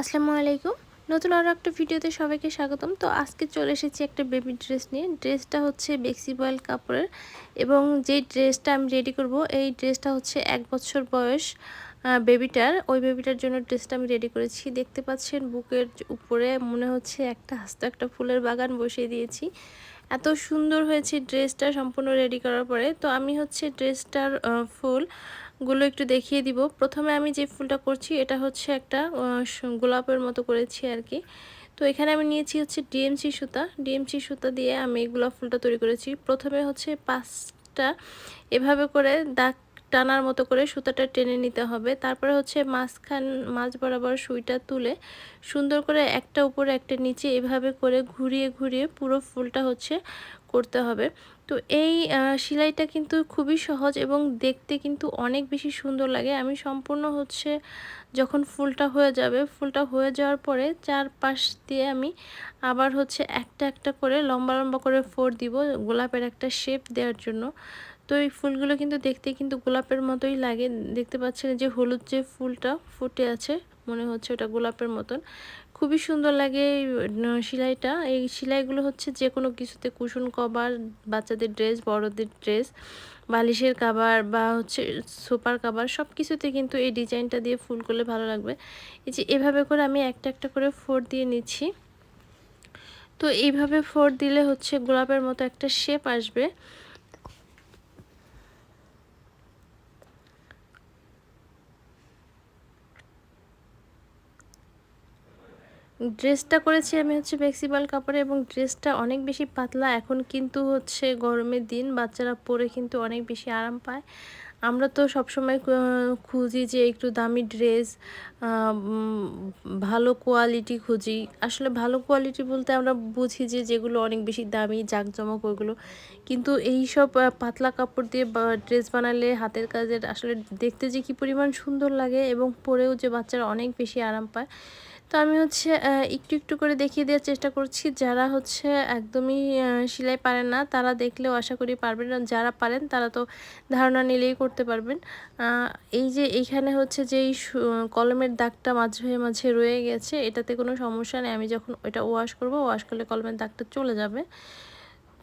আসসালামু আলাইকুম। নতুন আরও একটা ভিডিওতে সবাইকে স্বাগতম। তো আজকে চলে এসেছি একটা বেবি ড্রেস নিয়ে। ড্রেসটা হচ্ছে বেক্সি বয়েল কাপড়ের এবং যে ড্রেসটা আমি রেডি করব, এই ড্রেসটা হচ্ছে এক বছর বয়স বেবিটার ওই বেবিটার জন্য ড্রেসটা আমি রেডি করেছি। দেখতে পাচ্ছেন বুকের উপরে মনে হচ্ছে একটা হাস্ত একটা ফুলের বাগান বসিয়ে দিয়েছি। এত সুন্দর হয়েছে ড্রেসটা সম্পূর্ণ রেডি করার পরে। তো আমি হচ্ছে ড্রেসটার ফুল গুলো একটু দেখিয়ে দিব। প্রথমে আমি যে ফুলটা করছি, এটা হচ্ছে একটা গোলাপের মতো করেছি আর কি তো এখানে আমি নিয়েছি হচ্ছে ডিএমসি সুতা। ডিএমসি সুতা দিয়ে আমি গোলাপ ফুলটা তৈরি করেছি। প্রথমে হচ্ছে পাঁচটা এভাবে করে দাগ টানার মতো করে সুতাটা টেনে নিতে হবে। তারপরে হচ্ছে মাঝখান মাছ বরাবর সুইটা তুলে সুন্দর করে একটা উপরে একটা নিচে এভাবে করে ঘুরিয়ে ঘুরিয়ে পুরো ফুলটা হচ্ছে করতে হবে। তো এই সেলাইটা কিন্তু খুবই সহজ এবং দেখতে কিন্তু অনেক বেশি সুন্দর লাগে। আমি সম্পূর্ণ হচ্ছে যখন ফুলটা হয়ে যাবে, ফুলটা হয়ে যাওয়ার পরে চার পাশ দিয়ে আমি আবার হচ্ছে একটা একটা করে লম্বা লম্বা করে ফোর দিব গোলাপের একটা শেপ দেওয়ার জন্য। তো এই ফুলগুলো কিন্তু দেখতে কিন্তু গোলাপের মতোই লাগে। দেখতে পাচ্ছেন যে হলুদ যে ফুলটা ফুটে আছে, মনে হচ্ছে ওটা গোলাপের মতন। খুবই সুন্দর লাগে এই সেলাইটা। এই সেলাইগুলো হচ্ছে যে কোনো কিছুতে কুশন কভার, বাচ্চাদের ড্রেস, বড়দের ড্রেস, বালিশের কাবার বা হচ্ছে সোপার কাবার সব কিছুতে কিন্তু এই ডিজাইনটা দিয়ে ফুল করলে ভালো লাগবে। এই যে এভাবে করে আমি একটা একটা করে ফোর দিয়ে নিচ্ছি। তো এইভাবে ফোর দিলে হচ্ছে গোলাপের মতো একটা শেপ আসবে। ড্রেসটা করেছি আমি হচ্ছে ফ্লেক্সিবল কাপড়ে এবং ড্রেসটা অনেক বেশি পাতলা। এখন কিন্তু হচ্ছে গরমের দিন, বাচ্চারা পরে কিন্তু অনেক বেশি আরাম পায়। আমরা তো সবসময় খুঁজি যে একটু দামি ড্রেস ভালো কোয়ালিটি খুঁজি। আসলে ভালো কোয়ালিটি বলতে আমরা বুঝি যে যেগুলো অনেক বেশি দামি, জাঁকজমক ওইগুলো। কিন্তু এই সব পাতলা কাপড় দিয়ে ড্রেস বানালে হাতের কাজের আসলে দেখতে যে কি পরিমাণ সুন্দর লাগে এবং পরেও যে বাচ্চারা অনেক বেশি আরাম পায়। তো আমি হচ্ছে একটু একটু করে দেখিয়ে দেওয়ার চেষ্টা করছি। যারা হচ্ছে একদমই সেলাই পারেন না, তারা দেখলেও আশা করি পারবেন যারা পারেন, তারা তো ধারণা নিলেই করতে পারবেন। এই যে এইখানে হচ্ছে যে এই কলমের দাগটা মাঝে মাঝে রয়ে গেছে, এটাতে কোনো সমস্যা নেই। আমি যখন ওটা ওয়াশ করব ওয়াশ করলে কলমের দাগটা চলে যাবে।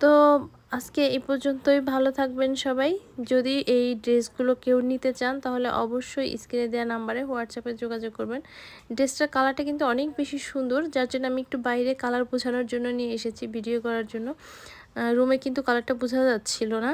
তো আজকে এই পর্যন্তই, ভালো থাকবেন সবাই। যদি এই ড্রেসগুলো কেউ নিতে চান, তাহলে অবশ্যই স্ক্রিনে দেওয়া নাম্বারে হোয়াটসঅ্যাপে যোগাযোগ করবেন। ড্রেসটার কালারটা কিন্তু অনেক বেশি সুন্দর, যার জন্য আমি একটু বাইরে কালার বোঝানোর জন্য নিয়ে এসেছি, ভিডিও করার জন্য। রুমে কিন্তু কালারটা বোঝা যাচ্ছিল না।